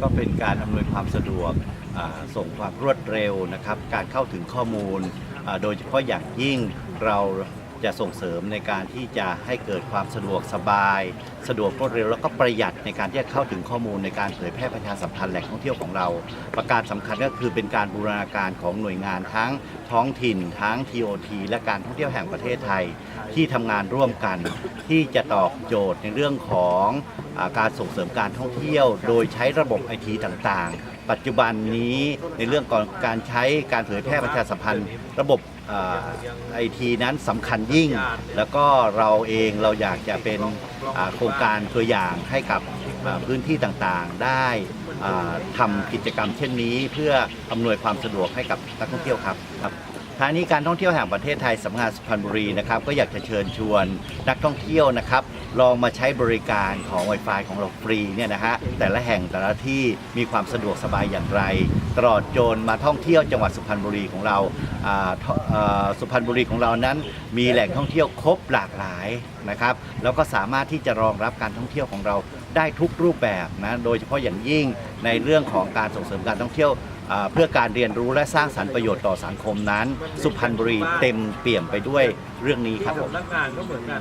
ก็เป็นการอำนวยความสะดวกส่งความรวดเร็วนะครับ การเข้าถึงข้อมูล โดยเฉพาะอย่างยิ่งเรา จะส่งเสริมในการที่จะให้เกิดความสะดวกสบาย สะดวกรวดเร็วแล้วก็ประหยัดในการที่จะเข้าถึงข้อมูลในการเผยแพร่ประชาสัมพันธ์แหล่งท่องเที่ยวของเรา ประการสำคัญก็คือเป็นการบูรณาการของหน่วยงานทั้งท้องถิ่นทั้ง TOT และการท่องเที่ยวแห่งประเทศไทย ที่ทำงานร่วมกัน ที่จะตอบโจทย์ในเรื่องของอาการส่งเสริมการท่องเที่ยว โดยใช้ระบบไอทีต่างๆ ปัจจุบันนี้ในเรื่องของการใช้การเผยแพร่ประชาสัมพันธ์ ระบบไอทีนั้นสำคัญยิ่ง แล้วก็เราเองเราอยากจะเป็นโครงการตัวอย่างให้กับพื้นที่ต่างๆ ได้ทำกิจกรรมเช่นนี้เพื่ออำนวยความสะดวกให้กับนักท่องเที่ยวครับครับทางนี้การท่องเที่ยวแห่งประเทศไทยสำนักงานสุพรรณบุรีนะครับก็อยากจะเชิญชวนนักท่องเที่ยวนะครับ ลองมาใช้บริการของ Wi-Fi ของเราฟรีเนี่ยนะฮะแต่ละแห่งแต่ละที่มีความสะดวกสบายอย่างไร ตลอดจนมาท่องเที่ยวจังหวัดสุพรรณบุรีของเราอ่าท่ออ่อสุพรรณบุรีของเรานั้น มีแหล่งท่องเที่ยวครบหลากหลายนะครับแล้วก็สามารถที่จะรองรับการท่องเที่ยวของเราได้ทุกรูปแบบนะโดยเฉพาะอย่างยิ่งในเรื่องของการส่งเสริมการท่องเที่ยวอ่าเพื่อการเรียนรู้และสร้างสรรค์ประโยชน์ต่อสังคมนั้น สุพรรณบุรีเต็มเปี่ยมไปด้วยเรื่องนี้ครับผมงานก็เหมือนกัน